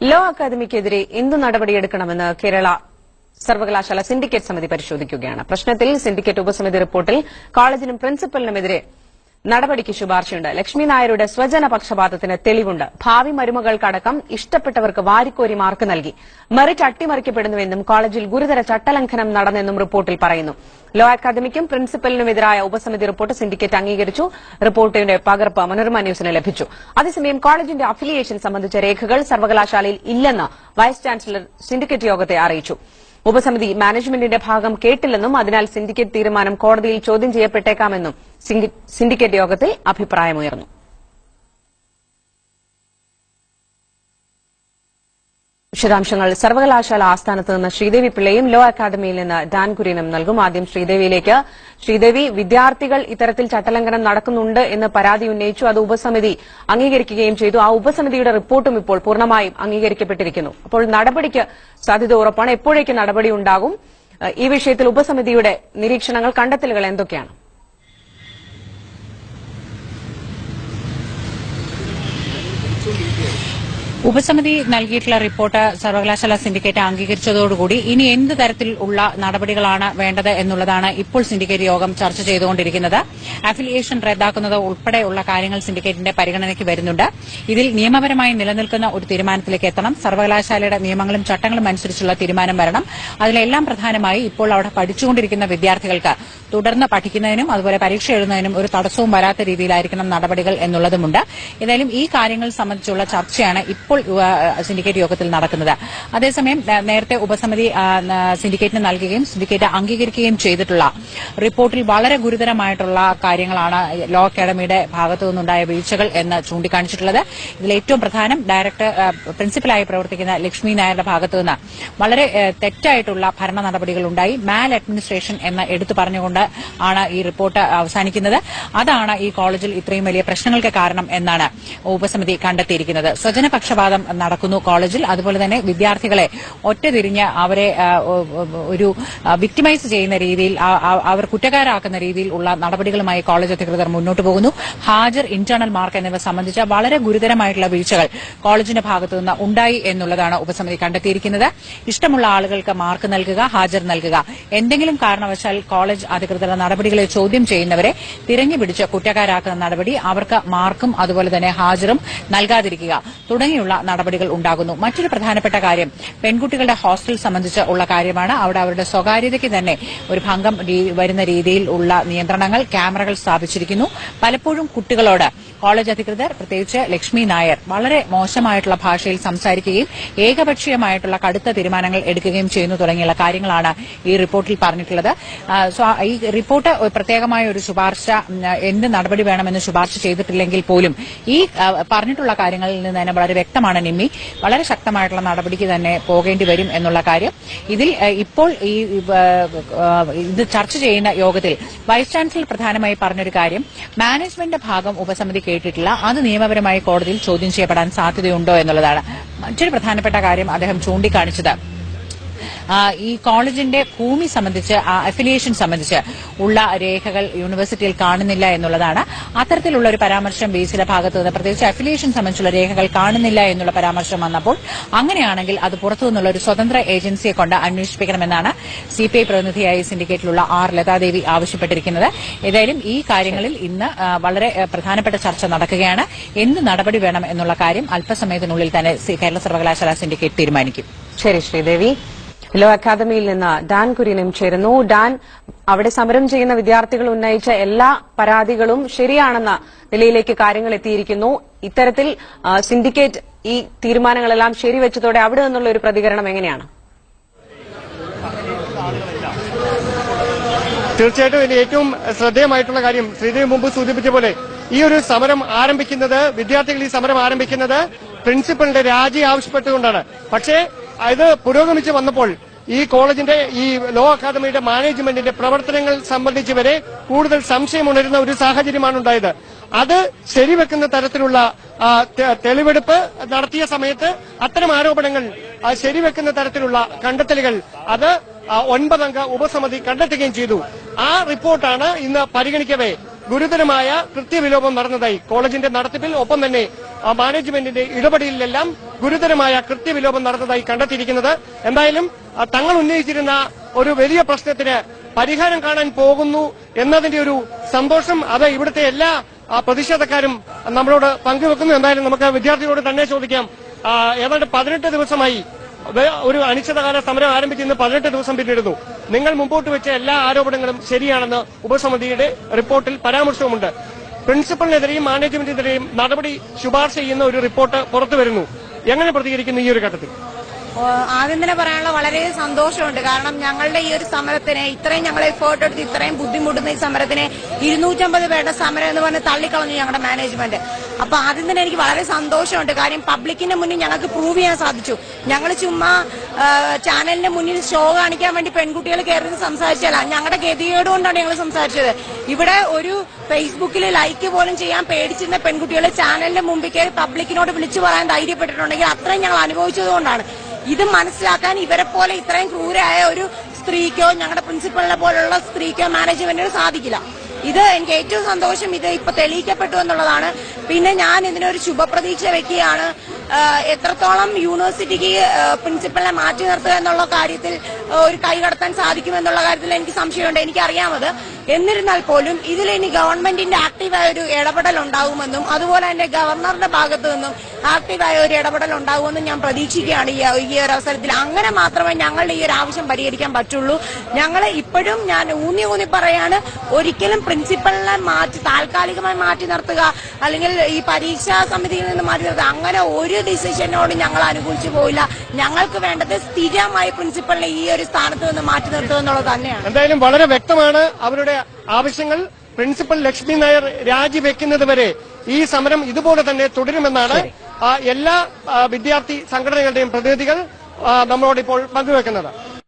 Law അക്കാദമിക്കെതിരെ എന്തു നടപടിയെടുക്കണമെന്ന് കേരള സർവകലാശാല സിൻഡിക്കേറ്റ് സമിതി പരിശോധിക്കുകയാണ്. പ്രശ്നത്തിൽ സിൻഡിക്കേറ്റ് ഉപസമിതി റിപ്പോർട്ടിൽ കോളേജിനും പ്രിൻസിപ്പലിനുമെതിരെ നടപടിക്ക് ശുപാർശയുണ്ട്. ലക്ഷ്മി നായരുടെ സ്വജന പക്ഷപാതത്തിന് തെളിവുണ്ട്. ഭാവി മരുമകൾക്കടക്കം ഇഷ്ടപ്പെട്ടവർക്ക് വാരിക്കോരി മാർക്ക് നൽകി. മെറിറ്റ് അട്ടിമറിക്കപ്പെടുന്നുവെന്നും കോളേജിൽ ഗുരുതര ചട്ടലംഘനം നടന്നെന്നും റിപ്പോർട്ടിൽ പറയുന്നു. ലോ അക്കാദമിക്കും പ്രിൻസിപ്പലിനുമെതിരായ ഉപസമിതി റിപ്പോർട്ട് സിൻഡിക്കേറ്റ് അംഗീകരിച്ചു. റിപ്പോർട്ടിന്റെ പകർപ്പ് മനോരമ ന്യൂസിന് ലഭിച്ചു. അതേസമയം കോളേജിന്റെ അഫിലിയേഷൻ സംബന്ധിച്ച രേഖകൾ സർവകലാശാലയിൽ ഇല്ലെന്ന് വൈസ് ചാൻസലർ സിൻഡിക്കേറ്റ് യോഗത്തെ അറിയിച്ചു. ഉപസമിതി മാനേജ്മെന്റിന്റെ ഭാഗം കേട്ടില്ലെന്നും അതിനാൽ സിൻഡിക്കേറ്റ് തീരുമാനം കോടതിയിൽ ചോദ്യം ചെയ്യപ്പെട്ടേക്കാമെന്നും സിൻഡിക്കേറ്റ് യോഗത്തിൽ അഭിപ്രായമുയർന്നു. വിശദാംശങ്ങൾ. സർവകലാശാല ആസ്ഥാനത്ത് നിന്ന് ശ്രീദേവി പിള്ളയും ലോ അക്കാദമിയിൽ നിന്ന് ഡാൻ കുര്യനും നൽകും. ആദ്യം ശ്രീദേവിയിലേക്ക്. ശ്രീദേവി വിദ്യാർത്ഥികൾ ഇത്തരത്തിൽ ചട്ടലംഘനം നടക്കുന്നുണ്ട് എന്ന് പരാതി ഉന്നയിച്ചു. അത് ഉപസമിതി അംഗീകരിക്കുകയും ചെയ്തു. ആ ഉപസമിതിയുടെ റിപ്പോർട്ടും ഇപ്പോൾ പൂർണമായും അംഗീകരിക്കപ്പെട്ടിരിക്കുന്നു. അപ്പോൾ നടപടിക്ക് സാധ്യത ഉറപ്പാണ്. എപ്പോഴേക്ക് നടപടി ഉണ്ടാകും. ഈ വിഷയത്തിൽ ഉപസമിതിയുടെ നിരീക്ഷണങ്ങൾ കണ്ടെത്തലുകൾ എന്തൊക്കെയാണ്? ഉപസമിതി നൽകിയിട്ടുള്ള റിപ്പോർട്ട് സർവകലാശാല സിൻഡിക്കേറ്റ് അംഗീകരിച്ചതോടുകൂടി ഇനി എന്ത് തരത്തിലുള്ള നടപടികളാണ് വേണ്ടത് എന്നുള്ളതാണ് ഇപ്പോൾ സിൻഡിക്കേറ്റ് യോഗം ചർച്ച ചെയ്തുകൊണ്ടിരിക്കുന്നത്. അഫിലിയേഷൻ റദ്ദാക്കുന്നത് ഉൾപ്പെടെയുള്ള കാര്യങ്ങൾ സിൻഡിക്കേറ്റിന്റെ പരിഗണനയ്ക്ക് വരുന്നുണ്ട്. ഇതിൽ നിയമപരമായി നിലനിൽക്കുന്ന ഒരു തീരുമാനത്തിലേക്ക് എത്തണം. സർവകലാശാലയുടെ നിയമങ്ങളും ചട്ടങ്ങളും അനുസരിച്ചുള്ള തീരുമാനം വരണം. അതിലെല്ലാം പ്രധാനമായി ഇപ്പോൾ അവിടെ പഠിച്ചുകൊണ്ടിരിക്കുന്ന വിദ്യാർത്ഥികൾക്ക് തുടർന്ന് പഠിക്കുന്നതിനും അതുപോലെ പരീക്ഷ എഴുതുന്നതിനും ഒരു തടസ്സവും വരാത്ത രീതിയിലായിരിക്കണം നടപടികൾ എന്നുള്ളതുമുണ്ട്. ഏതായാലും ഈ കാര്യങ്ങൾ സംബന്ധിച്ചുള്ള ചർച്ചയാണ് ഇപ്പോൾ യുവ- സിൻഡിക്കേറ്റ് യോഗത്തിൽ നടക്കുന്നത്. അതേസമയം നേരത്തെ ഉപസമിതി സിൻഡിക്കേറ്റിന് നൽകുകയും സിൻഡിക്കേറ്റ് അംഗീകരിക്കുകയും ചെയ്തിട്ടുള്ള റിപ്പോർട്ടിൽ വളരെ ഗുരുതരമായിട്ടുള്ള കാര്യങ്ങളാണ് ലോ അക്കാദമിയുടെ ഭാഗത്തു നിന്നുണ്ടായ വീഴ്ചകൾ എന്ന് ചൂണ്ടിക്കാണിച്ചിട്ടുള്ളത്. ഇതിൽ ഏറ്റവും പ്രധാനം ഡയറക്ടർ പ്രിൻസിപ്പലായി പ്രവർത്തിക്കുന്ന ലക്ഷ്മി നായരുടെ ഭാഗത്തു നിന്ന് വളരെ തെറ്റായിട്ടുള്ള ഭരണ നടപടികൾ ഉണ്ടായി. മാൽ അഡ്മിനിസ്ട്രേഷൻ എന്ന് എടുത്തു പറഞ്ഞുകൊണ്ട് ആണ് ഈ റിപ്പോർട്ട് അവസാനിക്കുന്നത്. അതാണ് ഈ കോളേജിൽ ഇത്രയും വലിയ പ്രശ്നങ്ങൾക്ക് കാരണം എന്നാണ് ഉപസമിതി കണ്ടെത്തിയിരിക്കുന്നത്. സ്വജനപക്ഷപാതം നടക്കുന്നു കോളേജിൽ. അതുപോലെ തന്നെ വിദ്യാർത്ഥികളെ ഒറ്റതിരിഞ്ഞ് അവരെ ഒരു വിക്ടിമൈസ് ചെയ്യുന്ന രീതിയിൽ അവർ കുറ്റക്കാരാക്കുന്ന രീതിയിൽ ഉള്ള നടപടികളുമായി കോളേജ് അധികൃതർ മുന്നോട്ട് പോകുന്നു. ഹാജർ ഇന്റേണൽ മാർക്ക് എന്നിവ സംബന്ധിച്ച വളരെ ഗുരുതരമായിട്ടുള്ള വീഴ്ചകൾ കോളേജിന്റെ ഭാഗത്തുനിന്ന് ഉണ്ടായി എന്നുള്ളതാണ് ഉപസമിതി കണ്ടെത്തിയിരിക്കുന്നത്. ഇഷ്ടമുള്ള ആളുകൾക്ക് മാർക്ക് നൽകുക ഹാജർ നൽകുക. എന്തെങ്കിലും കാരണവശാൽ കോളേജ് അധികൃതരുടെ നടപടികളെ ചോദ്യം ചെയ്യുന്നവരെ തിരഞ്ഞുപിടിച്ച് കുറ്റക്കാരാക്കുന്ന നടപടി അവർക്ക് മാർക്കും അതുപോലെ തന്നെ ഹാജറും നൽകാതിരിക്കുക തുടങ്ങിയുള്ള നടപടികൾ ഉണ്ടാകുന്നു. മറ്റൊരു പ്രധാനപ്പെട്ട കാര്യം പെൺകുട്ടികളുടെ ഹോസ്റ്റൽ സംബന്ധിച്ച് ഉള്ള കാര്യമാണ്. അവിടെ അവരുടെ സ്വകാര്യതയ്ക്ക് തന്നെ ഒരു ഭംഗം വരുന്ന രീതിയിൽ ഉള്ള നിയന്ത്രണങ്ങൾ ക്യാമറകൾ സ്ഥാപിച്ചിരിക്കുന്നു. പലപ്പോഴും കുട്ടികളോട് കോളേജ് അധികൃതർ പ്രത്യേകിച്ച് ലക്ഷ്മി നായർ വളരെ മോശമായിട്ടുള്ള ഭാഷയിൽ സംസാരിക്കുകയും ഏകപക്ഷീയമായിട്ടുള്ള കടുത്ത തീരുമാനങ്ങൾ എടുക്കുകയും ചെയ്യുന്നു തുടങ്ങിയുള്ള കാര്യങ്ങളാണ് ഈ റിപ്പോർട്ടിൽ പറഞ്ഞിട്ടുള്ളത്. ഈ റിപ്പോർട്ട് പ്രത്യേകമായ ഒരു ശുപാർശ എന്ത് നടപടി വേണമെന്ന് ശുപാർശ ചെയ്തിട്ടില്ലെങ്കിൽ പോലും ഈ പറഞ്ഞിട്ടുള്ള കാര്യങ്ങളിൽ നിന്ന് തന്നെ വളരെ വ്യക്തമാണ് നിമ്മി. വളരെ ശക്തമായിട്ടുള്ള നടപടിക്ക് തന്നെ പോകേണ്ടി വരും എന്നുള്ള കാര്യം. ഇതിൽ ഇപ്പോൾ ഈ ഇത് ചർച്ച ചെയ്യുന്ന യോഗത്തിൽ വൈസ് ചാൻസലർ പ്രധാനമായി പറഞ്ഞൊരു കാര്യം മാനേജ്മെന്റിന്റെ ഭാഗം ഉപസമിതി കേട്ടിട്ടില്ല. അത് നിയമപരമായി കോടതിയിൽ ചോദ്യം ചെയ്യപ്പെടാൻ സാധ്യതയുണ്ടോ എന്നുള്ളതാണ്. മറ്റൊരു പ്രധാനപ്പെട്ട കാര്യം അദ്ദേഹം ചൂണ്ടിക്കാണിച്ചത്. ഈ കോളേജിന്റെ ഭൂമി സംബന്ധിച്ച് അഫിലിയേഷൻ സംബന്ധിച്ച് ഉള്ള രേഖകൾ യൂണിവേഴ്സിറ്റിയിൽ കാണുന്നില്ല എന്നുള്ളതാണ്. അത്തരത്തിലുള്ള ഒരു പരാമർശം ബേസിലെ ഭാഗത്ത് നിന്ന് പ്രത്യേകിച്ച് അഫിലിയേഷൻ സംബന്ധിച്ചുള്ള രേഖകൾ കാണുന്നില്ല എന്നുള്ള പരാമർശം വന്നപ്പോൾ അങ്ങനെയാണെങ്കിൽ അത് പുറത്തു നിന്നുള്ള ഒരു സ്വതന്ത്ര ഏജൻസിയെ കൊണ്ട് അന്വേഷിപ്പിക്കണമെന്നാണ് സിപിഐ പ്രതിനിധിയായി സിൻഡിക്കേറ്റിലുള്ള ആർ ലതാദേവി ആവശ്യപ്പെട്ടിരിക്കുന്നത്. ഏതായാലും ഈ കാര്യങ്ങളിൽ ഇന്ന് വളരെ പ്രധാനപ്പെട്ട ചർച്ച നടക്കുകയാണ്. എന്ത് നടപടി വേണം എന്നുള്ള കാര്യം അല്പസമയത്തിനുള്ളിൽ തന്നെ കേരള സർവകലാശാല സിൻഡിക്കേറ്റ് തീരുമാനിക്കും. ശരി ശ്രീദേവി. ലോ അക്കാദമിയിൽ നിന്ന് ഡാൻ കുര്യനും ചേരുന്നു. ഡാൻ അവിടെ സമരം ചെയ്യുന്ന വിദ്യാർത്ഥികൾ ഉന്നയിച്ച എല്ലാ പരാതികളും ശരിയാണെന്ന നിലയിലേക്ക് കാര്യങ്ങൾ എത്തിയിരിക്കുന്നു. ഇത്തരത്തിൽ സിൻഡിക്കേറ്റ് ഈ തീരുമാനങ്ങളെല്ലാം ശരിവെച്ചതോടെ അവിടെ നിന്നുള്ള ഒരു പ്രതികരണം എങ്ങനെയാണ്? തീർച്ചയായിട്ടും ഇതിന് ഏറ്റവും ശ്രദ്ധേയമായിട്ടുള്ള കാര്യം ശ്രീദേവി മുമ്പ് സൂചിപ്പിച്ച പോലെ ഈ ഒരു സമരം ആരംഭിക്കുന്നത് വിദ്യാർത്ഥികൾ ഈ സമരം ആരംഭിക്കുന്നത് പ്രിൻസിപ്പലിന്റെ രാജി ആവശ്യപ്പെട്ടുകൊണ്ടാണ്. പക്ഷേ ഇത് പുരോഗമിച്ച് വന്നപ്പോൾ ഈ കോളേജിന്റെ ഈ ലോ അക്കാദമിയുടെ മാനേജ്മെന്റിന്റെ പ്രവർത്തനങ്ങൾ സംബന്ധിച്ച് വരെ കൂടുതൽ സംശയമുണരുന്ന ഒരു സാഹചര്യമാണ് ഉണ്ടായത്. അത് ശരിവെക്കുന്ന തരത്തിലുള്ള തെളിവെടുപ്പ് നടത്തിയ സമയത്ത് അത്തരം ആരോപണങ്ങൾ ശരിവെക്കുന്ന തരത്തിലുള്ള കണ്ടെത്തലുകൾ അത് ഒൻപതംഗ ഉപസമിതി കണ്ടെത്തുകയും ചെയ്തു. ആ റിപ്പോർട്ടാണ് ഇന്ന് പരിഗണിക്കവേ. ഗുരുതരമായ കൃത്യവിലോപം നടന്നതായി കോളേജിന്റെ നടത്തിപ്പിൽ ഒപ്പം തന്നെ മാനേജ്മെന്റിന്റെ ഇടപെടലിലെല്ലാം ഗുരുതരമായ കൃത്യവിലോപം നടന്നതായി കണ്ടെത്തിയിരിക്കുന്നത്. എന്തായാലും തങ്ങൾ ഉന്നയിച്ചിരുന്ന ഒരു വലിയ പ്രശ്നത്തിന് പരിഹാരം കാണാൻ പോകുന്നു എന്നതിന്റെ ഒരു സന്തോഷം അത് ഇവിടുത്തെ എല്ലാ പ്രതിഷേധക്കാരും നമ്മളോട് പങ്കുവെക്കുന്നു. എന്തായാലും നമുക്ക് വിദ്യാർത്ഥികളോട് തന്നെ ചോദിക്കാം. ഏതാണ്ട് പതിനെട്ട് ദിവസമായി ഒരു അനിശ്ചിതകാല സമരം ആരംഭിച്ച് ഇന്ന് പതിനെട്ട് ദിവസം പിന്നിടുന്നു. നിങ്ങൾ മുമ്പോട്ട് വെച്ച എല്ലാ ആരോപണങ്ങളും ശരിയാണെന്ന് ഉപസമിതിയുടെ റിപ്പോർട്ടിൽ പരാമർശവുമുണ്ട്. പ്രിൻസിപ്പലിനെതിരെയും മാനേജ്മെന്റിനെതിരെയും നടപടി ശുപാർശ ചെയ്യുന്ന ഒരു റിപ്പോർട്ട് പുറത്തു വരുന്നു. എങ്ങനെ പ്രതികരിക്കുന്നു ഈ ഒരു ഘട്ടത്തിൽ? ആദ്യം തന്നെ പറയാനുള്ള വളരെ സന്തോഷമുണ്ട്. കാരണം ഞങ്ങളുടെ ഈ ഒരു സമരത്തിന് ഇത്രയും ഞങ്ങൾ എഫേർട്ട് എടുത്ത് ഇത്രയും ബുദ്ധിമുട്ടുന്ന ഈ സമരത്തിന് ഇരുന്നൂറ്റമ്പത് പേരുടെ സമരം എന്ന് പറഞ്ഞ് തള്ളിക്കളഞ്ഞു ഞങ്ങളുടെ മാനേജ്മെന്റ് അപ്പൊ ആദ്യം തന്നെ എനിക്ക് വളരെ സന്തോഷമുണ്ട്. കാര്യം പബ്ലിക്കിന്റെ മുന്നിൽ ഞങ്ങൾക്ക് പ്രൂവ് ചെയ്യാൻ സാധിച്ചു. ഞങ്ങൾ ചുമ്മാ ചാനലിന്റെ മുന്നിൽ ഷോ കാണിക്കാൻ വേണ്ടി പെൺകുട്ടികൾ കയറി സംസാരിച്ചല്ല ഞങ്ങളുടെ ഗതികേട് കൊണ്ടാണ് ഞങ്ങൾ സംസാരിച്ചത്. ഇവിടെ ഒരു ഫേസ്ബുക്കിൽ ലൈക്ക് പോലും ചെയ്യാൻ പേടിച്ചിരുന്ന പെൺകുട്ടികൾ ചാനലിന്റെ മുമ്പിൽ കയറി പബ്ലിക്കിനോട് വിളിച്ചു പറയാൻ ധൈര്യപ്പെട്ടിട്ടുണ്ടെങ്കിൽ അത്രയും ഞങ്ങൾ അനുഭവിച്ചത് കൊണ്ടാണ്. ഇത് മനസ്സിലാക്കാൻ ഇവരെ പോലെ ഇത്രയും ക്രൂരായ ഒരു സ്ത്രീക്കോ ഞങ്ങളുടെ പ്രിൻസിപ്പളിനെ പോലുള്ള സ്ത്രീക്കോ മാനേജ്മെന്റിനോ സാധിക്കില്ല. ഇത് എനിക്ക് ഏറ്റവും സന്തോഷം ഇത് ഇപ്പൊ തെളിയിക്കപ്പെട്ടു എന്നുള്ളതാണ്. പിന്നെ ഞാൻ ഇതിനൊരു ശുഭപ്രതീക്ഷ വെക്കുകയാണ്. എത്രത്തോളം യൂണിവേഴ്സിറ്റിക്ക് പ്രിൻസിപ്പലിനെ മാറ്റി നിർത്തുക എന്നുള്ള കാര്യത്തിൽ ഒരു കൈകടത്താൻ സാധിക്കുമെന്നുള്ള കാര്യത്തിൽ എനിക്ക് സംശയമുണ്ട്. എനിക്കറിയാമത്. എന്നിരുന്നാൽ പോലും ഇതിൽ ഇനി ഗവൺമെന്റിന്റെ ആക്റ്റീവായ ഒരു ഇടപെടൽ ഉണ്ടാകുമെന്നും അതുപോലെ തന്നെ ഗവർണറുടെ ഭാഗത്തു നിന്നും ആക്റ്റീവായ ഒരു ഇടപെടൽ ഉണ്ടാകുമെന്നും ഞാൻ പ്രതീക്ഷിക്കുകയാണ് ഈ ഈ ഒരു അവസരത്തിൽ. അങ്ങനെ മാത്രമേ ഞങ്ങളുടെ ഈ ഒരു ആവശ്യം പരിഹരിക്കാൻ പറ്റുള്ളൂ. ഞങ്ങൾ ഇപ്പോഴും ഞാൻ ഊന്നി ഊന്നി പറയാണ് ഒരിക്കലും പ്രിൻസിപ്പലിനെ മാറ്റി താൽക്കാലികമായി മാറ്റി നിർത്തുക അല്ലെങ്കിൽ ഈ പരീക്ഷാ സമിതിയിൽ നിന്ന് മാറ്റി നിർത്തുക അങ്ങനെ ഒരു ഡിസിഷനോട് ഞങ്ങൾ അനുകൂലിച്ചു പോയില്ല. ഞങ്ങൾക്ക് വേണ്ടത് സ്ഥിരമായി പ്രിൻസിപ്പളിനെ ഈ ഒരു സ്ഥാനത്ത് നിന്ന് മാറ്റി നിർത്തുക എന്നുള്ളത് തന്നെയാണ്. എന്തായാലും വളരെ വ്യക്തമാണ് അവരുടെ ആവശ്യങ്ങൾ. പ്രിൻസിപ്പൽ ലക്ഷ്മി നായർ രാജിവെക്കുന്നത് വരെ ഈ സമരം ഇതുപോലെ തന്നെ തുടരുമെന്നാണ് എല്ലാ വിദ്യാർത്ഥി സംഘടനകളുടെയും പ്രതിനിധികൾ നമ്മളോട് ഇപ്പോൾ പങ്കുവെക്കുന്നത്.